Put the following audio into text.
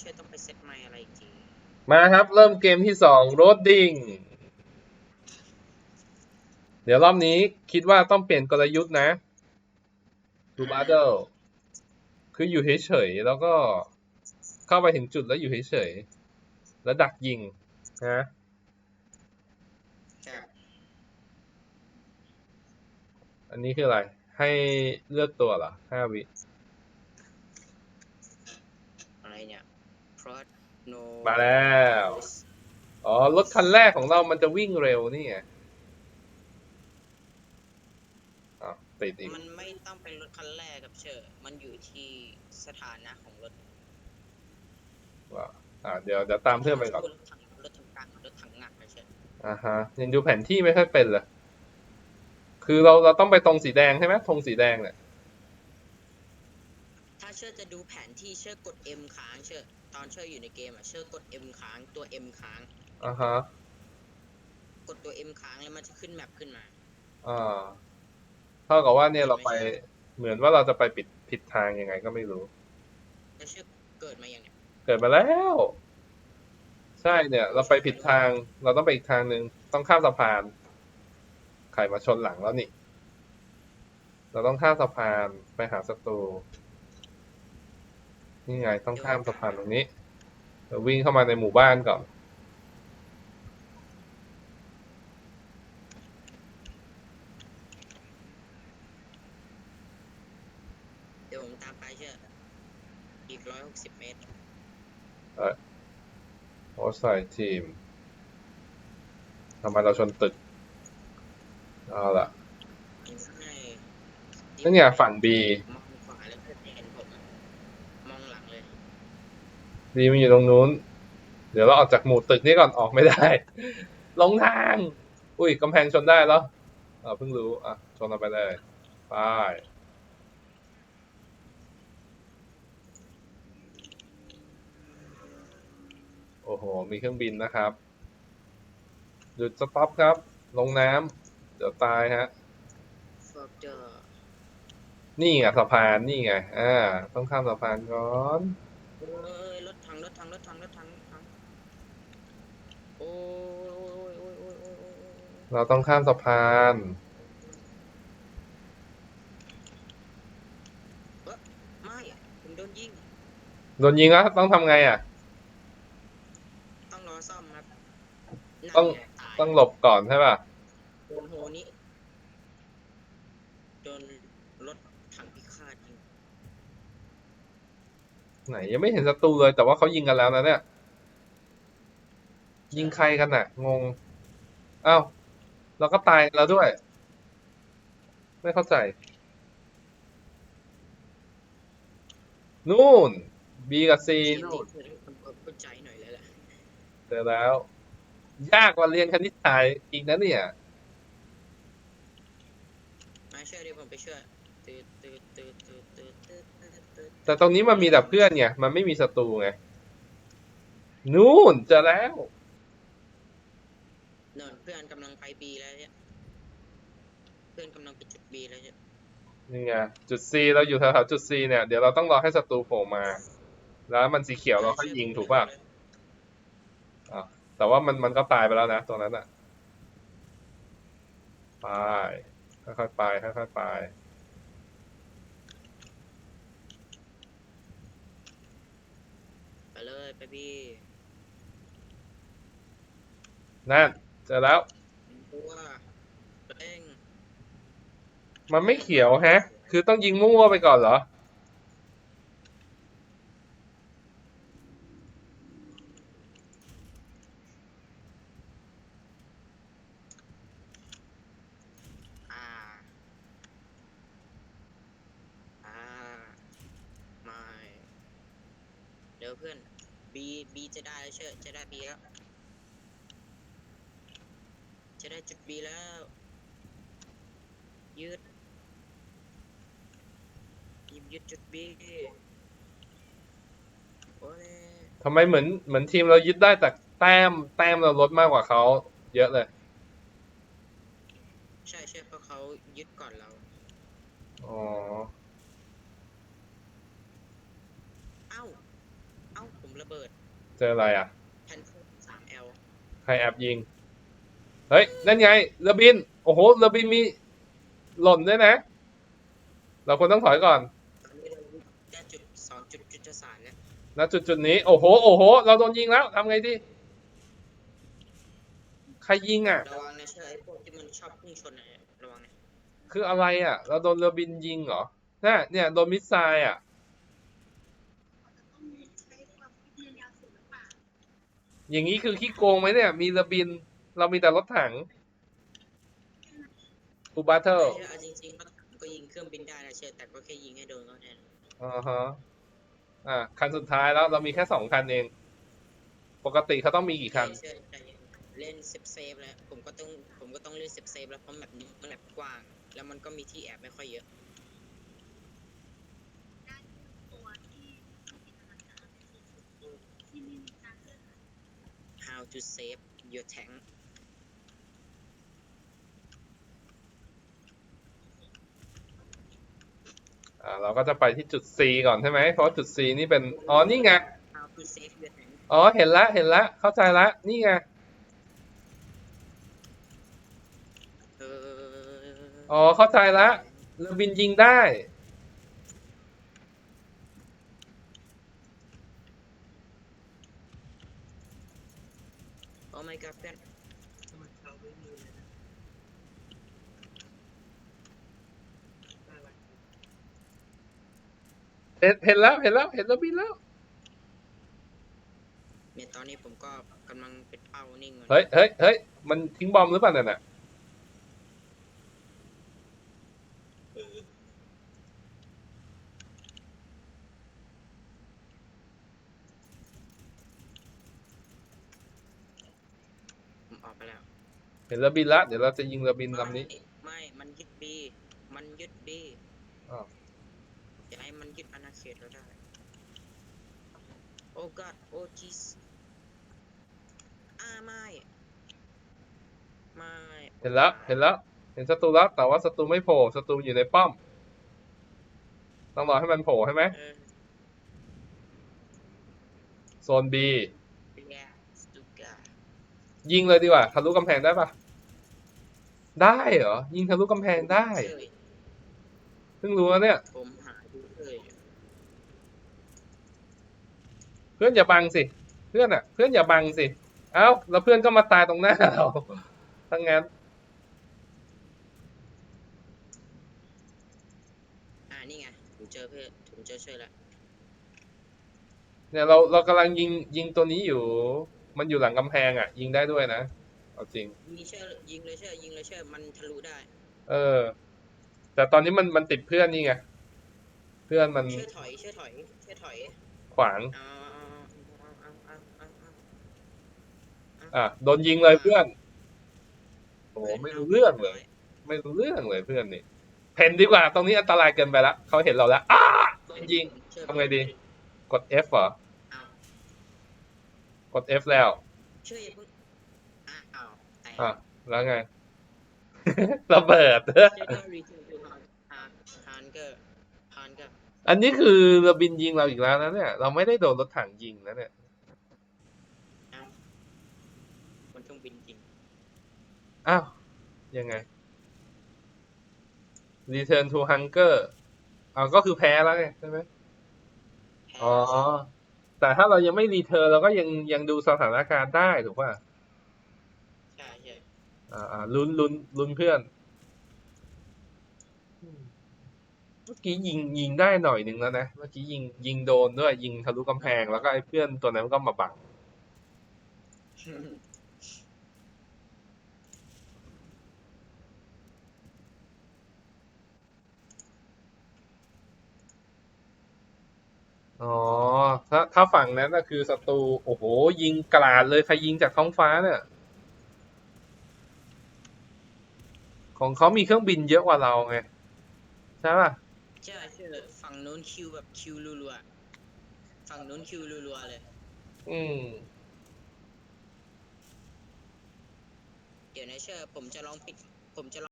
ช่วยต้องไปเซตไมค์อะไรอีกทีมาครับ เริ่มเกมที่สองโรดดิ้งเดี๋ยวรอบนี้คิดว่าต้องเปลี่ยนกลยุทธ์นะดูบาร์เดลคืออยู่เฉยๆแล้วก็เข้าไปถึงจุดแล้วอยู่เฉยๆแล้วดักยิงนะอันนี้คืออะไร ให้เลือกตัวเหรอห้าวิ อะไรเนี่ย พรอดโน มาแล้ว อ๋อ รถคันแรกของเรามันจะวิ่งเร็วนี่ไงอ้าวติดอีก มันไม่ต้องเป็นรถคันแรกกับเชอร์มันอยู่ที่สถานะของรถว่าอ่าเดี๋ยวเดี๋ยวตามเพื่อนไปก่อน รถถังรถถังกลางรถถังหนักนะเชอร์อ่าฮะยังดูแผนที่ไม่ค่อยเป็นเลย คือเราเราต้องไปตรงสีแดงใช่ไหมธงสีแดงเนี่ยถ้า เชอร์จะดูแผนที่เชอร์กด M ค้างเชอร์ตอนเชอร์อยู่ในเกมอะเชอร์กด M ค้างตัว M ค้าง อ่าฮะ กดตัว M ค้างแล้วมันจะขึ้นแมปขึ้นมา อ่า เท่ากับว่าเนี่ยเราไป เหมือนว่าเราจะไปปิดผิดทางยังไงก็ไม่รู้ แล้วเชอร์เกิดมาอย่างเนี้ยเกิดมาแล้ว ใช่เนี่ย เราไปผิดทาง เราต้องไปอีกทางหนึ่งต้องข้ามสะพาน ใครมาชนหลังแล้วนี่ เราต้องข้ามสะพานไปหาศัตรู นี่ไงต้องข้ามสะพานตรงนี้เราวิ่งเข้ามาในหมู่บ้านก่อน เดี๋ยวผมตามไปเชอร์อีกร้อยหกสิบเมตรโอ้ใส่ทีมทำไมเราชนตึก เอาล่ะใช่นั่นเนี่ยฝั่งบี มองขวาแล้วก็เห็นผมอะมองหลังเลย บีมันอยู่ตรงนู้น เดี๋ยวเราออกจากหมู่ตึกนี้ก่อนออกไม่ได้ลงทาง อุ้ยกำแพงชนได้แล้วอ่าเพิ่งรู้อะชนเราไปเลยไปโอ้โห มีเครื่องบินนะครับ หยุดสต็อปครับ ลงน้ำเดี๋ยวตายฮะ นี่ไงสะพาน นี่ไง อ่า ต้องข้ามสะพานก่อน ถังรถถังรถถังถังโอ้ยโอ้ยโอ้ยโอ้ยโอ้ยโอ้ยโอ้ยเราต้องข้ามสะพาน ไม่อะผมโดนยิงโดนยิงแล้วต้องทำไงอะ ต้องรอซ่อมครับนั่นต้อง ไตายต้องหลบก่อนใช่ป่ะ โดนโหนี้โดนรถถังพิฆาตยิง ไหนยังไม่เห็นศัตรูเลย แต่ว่าเขายิงกันแล้วนะเนี่ย ยิงใครกันน่ะ งงอ้าวเราก็ตายแล้วด้วย ไม่เข้าใจ นู่น B กับ C ทีมนู่นี้นคือผมเข้าใจหน่อยเลยแหละเจอแล้ว ยากกว่าเรียนคณิตศาสตร์อีกนะเนี่ย มาช่วยดิผมไปช่วย แต่ตรงนี้มันมีแต่เพื่อนไงมันไม่มีศัตรูไง นู่นเจะแล้วนอนเพื่อนกำลังไปบีแล้วเนี่ยเพื่อนกำลังไปจุดบีแล้วเนี่ยนี่ไงจุดซีเราอยู่แถวๆจุดซีเนี่ย เดี๋ยวเราต้องรอให้ศัตรูโผล่มา แล้วมันสีเขียวเราค่อยยิงถูกป่ะอะแต่ว่ามันมันก็ตายไปแล้วนะตรงนั้นอะายค่อยๆไปค่อยๆไป เลยไปบีนั่นเจอแล้วตัวเร่งมันไม่เขียวแฮะ คือต้องยิงมั่วๆไปก่อนเหรอ อ่า อ่า ไม่ เดี๋ยวเพื่อน บีบีจะได้แล้วเชื่อจะได้บีแล้ว จะได้จุดบีแล้ว ยืดยึดยึดจุดบีโอ้ยทำไมเหมือนเหมือนทีมเรายึดได้แต่แต้มแต้มเราลดมากกว่าเขาเยอะเลย ใช่ใช่เพราะเขายึดก่อนเรา อ๋อ เอ้า เอ้าผม ระระเบิดเจออะไรอะแพนสามเอลใครแอบยิง เฮ้ย นั่นไงเรือบิน โอ้โหเรือบินมีหล่นด้วยนะ เราควรต้องถอยก่อนตอนนี้เราได้จุดสองจุดจุดสารแล้วณจุดจุดนี้ โอ้โห โอ้โห เราโดนยิงแล้วทำไงดี ใครยิงอะ ระวังนะเชื่อไอ้พวกที่มันชอบพุ่งชนนะระวังนะคืออะไรอะ เราโดนเรือบินยิงเหรอน่ะเนี่ย โดนมิสไซล์อะ อย่างนี้คือขี้โกงไหมเนี่ย มีเรือบิน เรามีแต่รถถังอูบาเทลเชื่อเอาจริงๆมันก็ยิงเครื่องบินได้นะเชื่อแต่ก็แค่ยิงให้โดนก็แทนอ่าฮะอ่าคันสุดท้ายแล้วเรามีแค่สองคันเอง ปกติเขาต้องมีกี่คันเชื่อใจเย็นเล่นสิบเซฟแล้วผมก็ต้องผมก็ต้องเล่นสิบเซฟแล้วเพราะแบบนี้มันแบบกว้าง แล้วมันก็มีที่แอบไม่ค่อยเยอะ to save your tank อ่าเราก็จะไปที่จุด C ก่อนใช่ไหม เพราะว่าจุด C นี่เป็น อ๋อ นี่ไง how to save your tank อ๋อ เห็นละ เห็นละ เข้าใจละ นี่ไง เอออ๋อ เข้าใจละเรือบินยิงได้ โอ้ my god เพื่อนเห็นเห็นแล้วเห็นแล้วเห็นเรือบินแล้ว เนี่ยตอนนี้ผมก็กำลังเป็นเป้านิ่งก่อนเฮ้ยเฮ้ยเฮ้ยมันทิ้งบอมหรือเปล่าเนี่ยน่ะ ผมออกไปแล้ว เห็นเรือบินละเดี๋ยวเราจะยิงเรือบินลำนี้ ไม่ มันยึดบี มันยึดบีอ้าวอย่าให้มันยึดอาณาเขตเราได้ โอ้ god โอ้จิสอ่าไม่ ไม่ เห็นแล้วเห็นแล้วเห็นศัตรูแล้วแต่ว่าศัตรูไม่โผล่ศัตรูอยู่ในป้อมต้องรอให้มันโผล่ใช่ไหมเออโซน B เป็นไงสตุกา ยิงเลยดีกว่าทะลุกำแพงได้ปะได้เหรอ ยิงทะลุกำแพงได้เชยเพิ่งรู้แล้วเนี่ย ผมหาดูเลยเพื่อนอย่าบังสิ เพื่อนอะ เพื่อนอย่าบังสิ เอ้า แล้วเพื่อนก็มาตายตรงหน้าเราทั้งงั้น อ่านี่ไงผมเจอเพื่อนผมเจอช่วยแล้วเนี่ยเราเรากำลังยิงยิงตัวนี้อยู่ มันอยู่หลังกำแพงอะ ยิงได้ด้วยนะเอาจริงยิงเชื่อยิงเลยเชื่อยิงเลยเชื่อมันทะลุได้ เออ แต่ตอนนี้มันมันติดเพื่อนนี่ไงเพื่อนมันเชื่อถอยเชื่อถอยเชื่อถอยขวางเอาเอาเอาเอาเอาเอาอะโดนยิงเลยเพื่อนโอ้ไม่รู้เรื่องเลย ไม่รู้เรื่องเลยเพื่อนนี่เพนดีกว่า ตรงนี้อันตรายเกินไปละเขาเห็นเราแล้วอ้าโดนยิงเชื่อทำไงดี กด F เหรอเอาก ด F แล้วเชื่ออย่าเพิ่งอ้าวแต่อะ แล้วไง ระเบิดเชื่อก็รีเทิร์นทูฮานฮานเกอร์ฮานเกอร์อันนี้คือเรือบินยิงเราอีกแล้วนะเนี่ย เราไม่ได้โดนรถถังยิงนะเนี่ยอ้าวมันเครื่องบินจริงอ้าว ยังไง Return to Hunger อ๋อก็คือแพ้แล้วไงใช่ไหมแพ้อ๋อ แต่ถ้าเรายังไม่รีเทิร์นเราก็ยังยังดูสถานการณ์ได้ถูกป่ะใช่ใช่อ่าอ่าลุ้นลุ้นลุ้นเพื่อนอืมเมื่อกี้ยิงยิงได้หน่อยหนึ่งแล้วนะเมื่อกี้ยิงยิงโดนด้วยยิงทะลุกำแพงแล้วก็ไอ้เพื่อนตัวนั้นก็มาบัง อ๋อ ถ้าถ้าฝั่งนั้นก็คือศัตรู โอ้โห ยิงกราดเลย ใครยิงจากท้องฟ้าเนี่ย ของเขามีเครื่องบินเยอะกว่าเราไง ใช่ป่ะ ใช่เชื่อฝั่งนู้นคิวแบบคิวรัวๆ ฝั่งนู้นคิวรัวๆเลย อืม เดี๋ยวนะเชื่อผมจะลองปิด ผมจะ